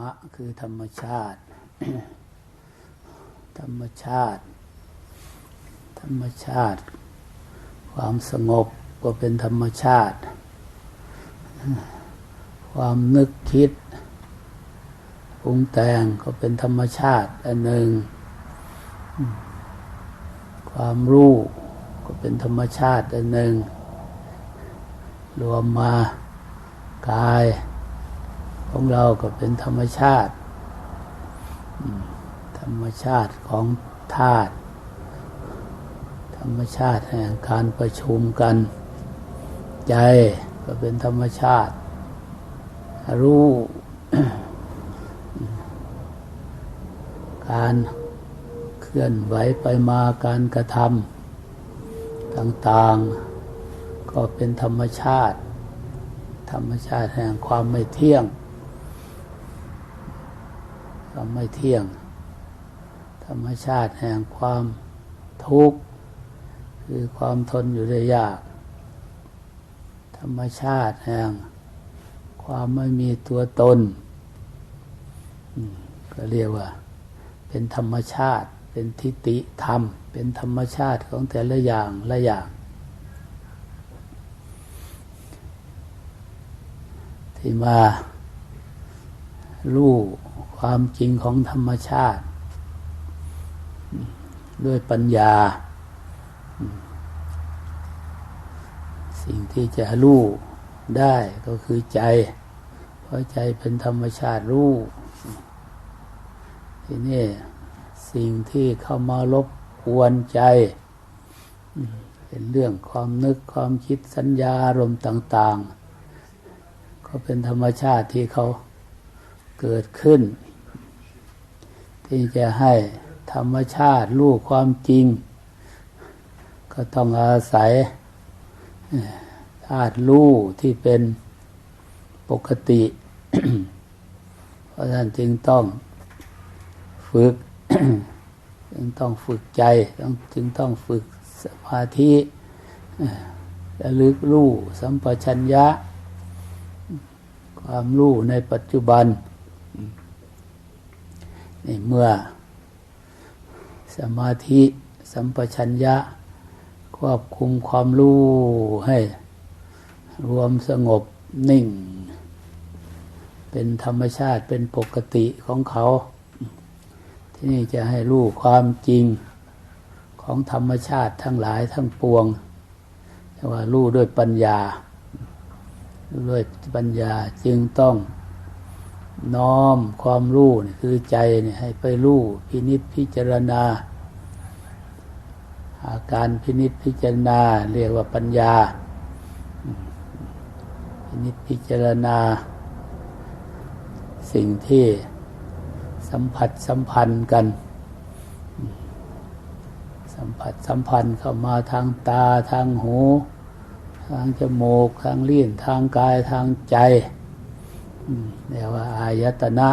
มะคือธรรมชาติ ธรรมชาติ ธรรมชาติ ความสงบก็เป็นธรรมชาติ ความนึกคิดปรุงแต่งก็เป็นธรรมชาติอันหนึ่ง ความรู้ก็เป็นธรรมชาติอันหนึ่ง รวมมากาย ของเราก็เป็นธรรมชาติ ธรรมชาติของธาตุธรรมชาติแห่งการประชุมกัน ใจก็เป็นธรรมชาติ รู้การเคลื่อนไหวไปมาการกระทำต่างๆ ก็เป็นธรรมชาติ ธรรมชาติแห่งความไม่เที่ยง ความไม่เที่ยง ธรรมชาติแห่งความทุกข์คือความทนอยู่ได้ยาก ธรรมชาติแห่งความไม่มีตัวตนก็เรียกว่า เป็นธรรมชาติ เป็นทิฏฐิธรรม เป็นธรรมชาติของแต่ละอย่างละอย่าง ที่มารู้ ความจริงของธรรมชาติ ด้วยปัญญา สิ่งที่จะรู้ได้ก็คือใจ เพราะใจเป็นธรรมชาติรู้ทีนี้สิ่งที่เข้ามารบกวนใจ เป็นเรื่องความนึกความคิดสัญญาอารมณ์ต่าง ๆ ก็เป็นธรรมชาติที่เขาเกิดขึ้น ที่จะให้ธรรมชาติรู้ความจริง ก็ต้องอาศัยธาตุรู้ที่เป็นปกติ เพราะฉะนั้นจึงต้องฝึกจึงต้องฝึกใจต้องจึงต้องฝึกสมาธิระลึกรู้สัมปชัญญะ ความรู้ในปัจจุบัน เมื่อสมาธิสัมปชัญญะ ควบคุมความรู้ให้ รวมสงบนิ่ง เป็นธรรมชาติเป็นปกติของเขา ที่นี่จะให้รู้ความจริงของธรรมชาติทั้งหลายทั้งปวงแต่ว่ารู้ด้วยปัญญา ด้วยปัญญาจึงต้อง น้อมความรู้นี่คือใจนี่ให้ไปรู้พินิษพิจารณา อาการพินิษพิจารณา เรียกว่าปัญญา พินิษพิจารณา สิ่งที่สัมผัสสัมพันธ์กัน สัมผัสสัมพันธ์เข้ามาทางตาทางหู ทางจมูก ทางลิ้นทางกายทางใจ เรียกว่าอายตนะ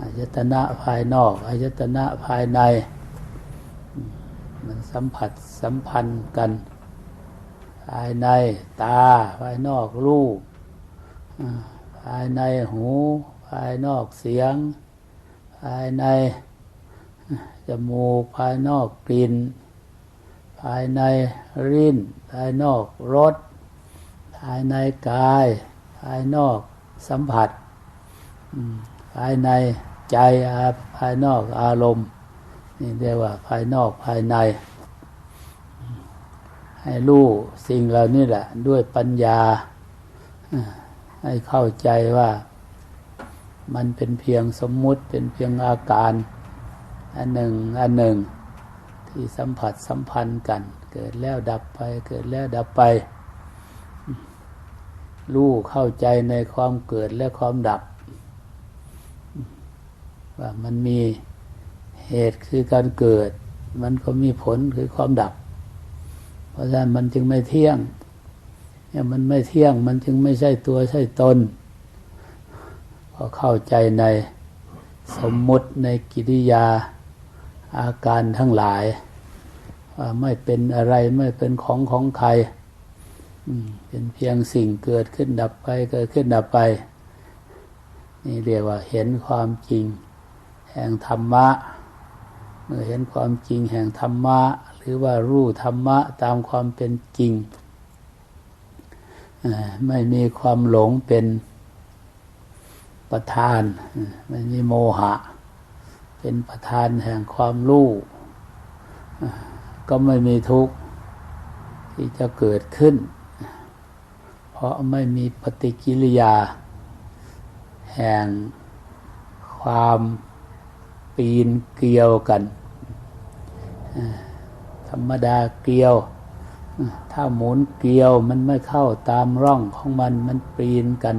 อายตนะภายนอกอายตนะภายใน มันสัมผัสสัมพันธ์กัน ภายในตา ภายนอกรูปภายในหู ภายนอกเสียง ภายในจมูก ภายนอกกลิ่น ภายในริ้น ภายนอกรส ภายในกายายนอกสัมผัสภายในใจภายนอกอารมณ์ นี่เรียกว่าภายนอกภายใน ให้รู้สิ่งเหล่านี้แหละ ด้วยปัญญา ให้เข้าใจว่ามันเป็นเพียงสมมุติเป็นเพียงอาการ อันหนึ่งอันหนึ่ง ที่สัมผัสสัมพันธ์กัน เกิดแล้วดับไปเกิดแล้วดับไป รู้เข้าใจในความเกิดและความดับ ว่ามันมีเหตุคือการเกิด มันก็มีผลคือความดับ เพราะฉะนั้นมันจึงไม่เที่ยงเนี่ยมันไม่เที่ยงมันจึงไม่ใช่ตัวใช่ตนพอเข้าใจในสมมุติในกิริยาอาการทั้งหลาย ว่าไม่เป็นอะไรไม่เป็นของของใคร เป็นเพียงสิ่งเกิดขึ้นดับไป เกิดขึ้นดับไป นี่เรียกว่าเห็นความจริง แห่งธรรมะ เมื่อเห็นความจริงแห่งธรรมะ หรือว่ารู้ธรรมะตามความเป็นจริง ไม่มีความหลงเป็นประธาน ไม่มีโมหะ เป็นประธานแห่งความรู้ก็ไม่มีทุกข์ที่จะเกิดขึ้น ราะไม่มีปฏิกิริยา แห่งความปีนเกลียวกัน ธรรมดาเกลียว ถ้าหมุนเกลียวมันไม่เข้าตามร่องของมันมันปีนกัน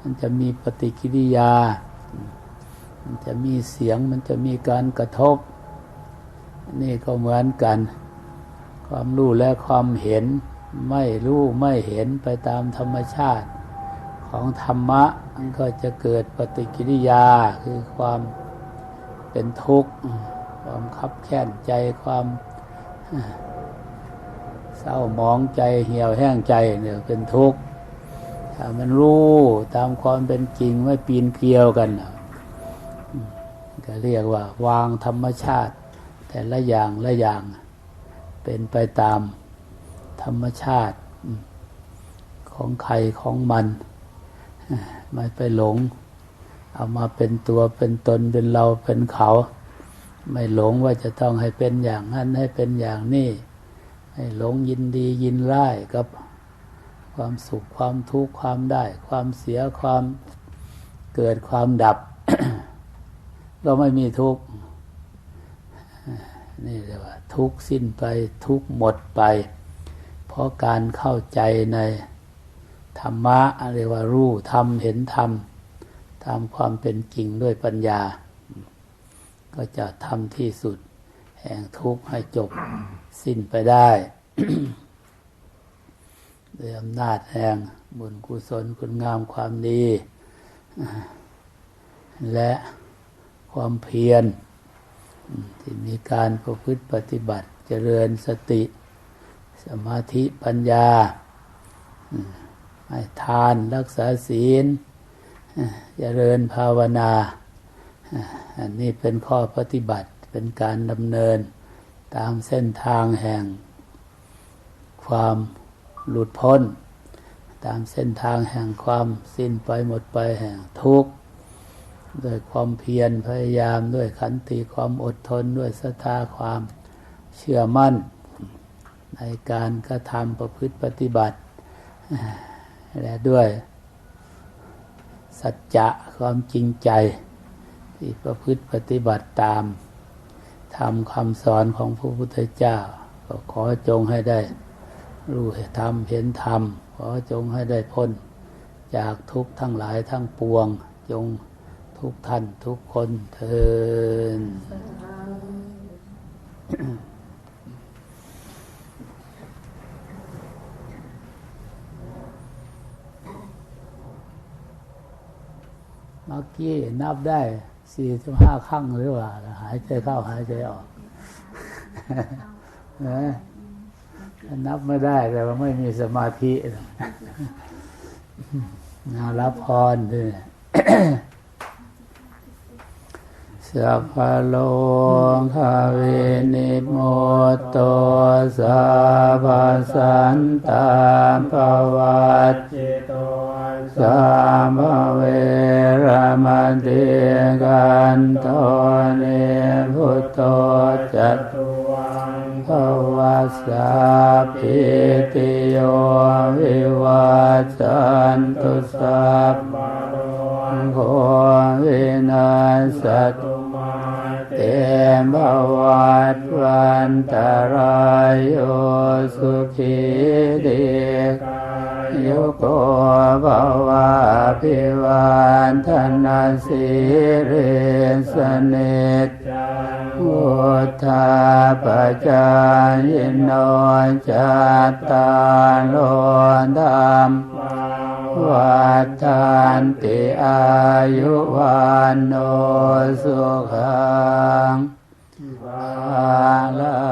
มันจะมีปฏิกิริยา มันจะมีเสียงมันจะมีการกระทบ นี่ก็เหมือนกัน ความรู้และความเห็น ไม่รู้ไม่เห็นไปตามธรรมชาติ ของธรรมะมันก็จะเกิดปฏิกิริยาคือความเป็นทุกข์ ความคับแค้นใจความเศร้าหมองใจเหี่ยวแห้งใจเนี่ยเป็นทุกข์ถ้ามันรู้ตามความเป็นจริงไม่ปีนเกลียวกันก็เรียกว่า วางธรรมชาติ แต่ละอย่างละอย่างเป็นไปตาม ธรรมชาติของใครของมันไม่ไปหลง เอามาเป็นตัวเป็นตนเป็นเราเป็นเขา ไม่หลงว่าจะต้องให้เป็นอย่างนั้นให้เป็นอย่างนี้ไม่หลงยินดียินร้ายกับความสุขความทุกข์ความได้ ความเสียความเกิดความดับก็ไม่มีทุกข์นี่เรียกว่า ทุกข์สิ้นไปทุกข์หมดไป เพราะการเข้าใจในธรรมะเรียกว่ารู้ธรรมเห็นธรรมตามความเป็นจริงด้วยปัญญา ก็จะทำที่สุด แห่งทุกข์ให้จบสิ้นไปได้ด้วยอำนาจแห่งบุญกุศลคุณงามความดี และความเพียรที่มีการประพฤติปฏิบัติเจริญสติ สมาธิปัญญาให้ทานรักษาศีลเจริญภาวนา อันนี้เป็นข้อปฏิบัติเป็นการดำเนินตามเส้นทางแห่ง ความหลุดพ้น ตามเส้นทางแห่งความสิ้นไปหมดไปแห่งทุกข์ด้วยความเพียรพยายามด้วยขันติความอดทนด้วยศรัทธาความเชื่อมั่น ในการกระทำประพฤติปฏิบัติ และด้วย สัจจะความจริงใจ ที่ประพฤติปฏิบัติตามทำคำสอนของพระพุทธเจ้า ก็ขอจงให้ได้รู้ธรรมเห็นธรรม ขอจงให้ได้พ้น จากทุกข์ทั้งหลายทั้งปวง จงทุกท่านทุกคนเทิน เมื่อกี้นับได้สี่สิบห้าครั้งหรือว่า หายใจเข้าหายใจออกนะนับไม่ได้แต่ว่าไม่มีสมาธินารับพรด้วยสัพพโลกาเวนิโมตโตสัพพสันตาภวัตจิโตสัมภเว มติกันโตเนพุตโตจัตุวังภวัสสะปิติโยวิวัจจันตุสัพพโรโควินาสตุมาเตมภวัตวันตรายโยสุ จิเดกโยโกบาวะพิวันธนาสิเรสเนตพุทธาปัจายโนจัตตาโลดามวัฏฐานติอายุวันโนสุขังภาลา